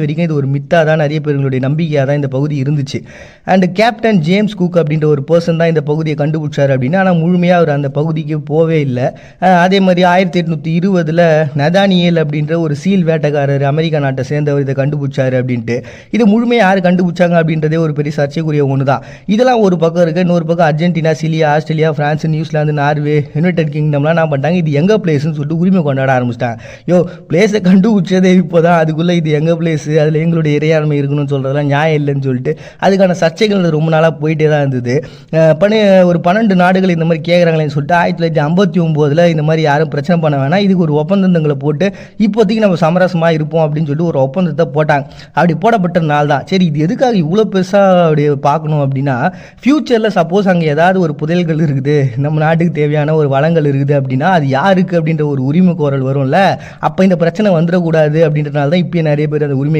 வரைக்கும் இது ஒரு மித்தாக தான் நிறைய பேர்களுடைய நம்பிக்கையாக தான் இந்த பகுதி இருந்துச்சு. அண்ட் கேப்டன் ஜேம்ஸ் குக் அப்படின்ற ஒரு பர்சன் தான் இந்த பகுதியை கண்டுபிடிச்சார் அப்படின்னு. ஆனால் முழுமையாக அவர் அந்த பகுதிக்கு போவே இல்லை. அதே மாதிரி ஆயிரத்தி எட்நூற்றி இருபதில் நதானியல் அப்படின்ற ஒரு சீல் வேட்டைக்காரர் அமெரிக்கா நாட்டை சேர்ந்தவர் இதை கண்டுபிடிச்சார் அப்படின்ட்டு. இது முழுமையாக யார் கண்டுபிடிச்சாங்க அப்படின்றதே ஒரு பெரிய சர்ச்சைக்குரிய ஒன்று தான் இதெல்லாம் ஒரு பக்கம் இருக்குது இன்னொரு பக்கம் Argentina சிலியா Australia France New Zealand Norway United கிங்டம்லாம் என்ன பண்ணிட்டாங்க. இது எங்கள் பிளேஸ்னு சொல்லிட்டு உரிமை கொண்டாட ஆரம்பிச்சிட்டாங்க. யோ பிளேஸை கண்டுபிடிச்சதே இப்போ தான் அதுக்குள்ளே இது எங்கள் பிளேஸ் அதில் எங்களுடைய இறையாண்மை இருக்கணும்னு சொல்கிறதெல்லாம் நியாயம் இல்லைன்னு சொல்லிட்டு அதுக்கான சர்ச்சைகள் ரொம்ப நாளாக போயிட்டே தான் இருந்தது. அஹ் பனி ஒரு பன்னெண்டு நாடுகள் இந்த மாதிரி கேட்குறாங்களேன்னு சொல்லிட்டு ஆயிரத்தி தொள்ளாயிரத்தி ஐம்பத்தி ஒம்போதில் இந்த மாதிரி யாரும் பிரச்சனை பண்ண வேணாம். இதுக்கு ஒரு ஒப்பந்தங்களை போட்டு இப்போதைக்கு நம்ம சமரசமாக இருப்போம் அப்படின்னு சொல்லிட்டு ஒரு ஒப்பந்தத்தை போட்டாங்க. அப்படி போடப்பட்ட நாள் தான். சரி இது எதுக்காக இவ்வளோ பெருசாக அப்படி பார்க்கணும் அப்படின்னா ஃப்யூச்சரில் சப்போஸ் அங்கே ஏதாவது ஒரு புதையல்கள் இருக்குது நம்ம நாட்டுக்கு தேவையான ஒரு வளங்கள் இருக்குது அப்படின்னா அது யாருக்கு அப்படின்ற ஒரு உரிமை கோரல் வரும்ல? அப்போ இந்த பிரச்சனை வந்துடக்கூடாது அப்படின்றனால தான் இப்போ நிறைய பேர் அந்த உரிமை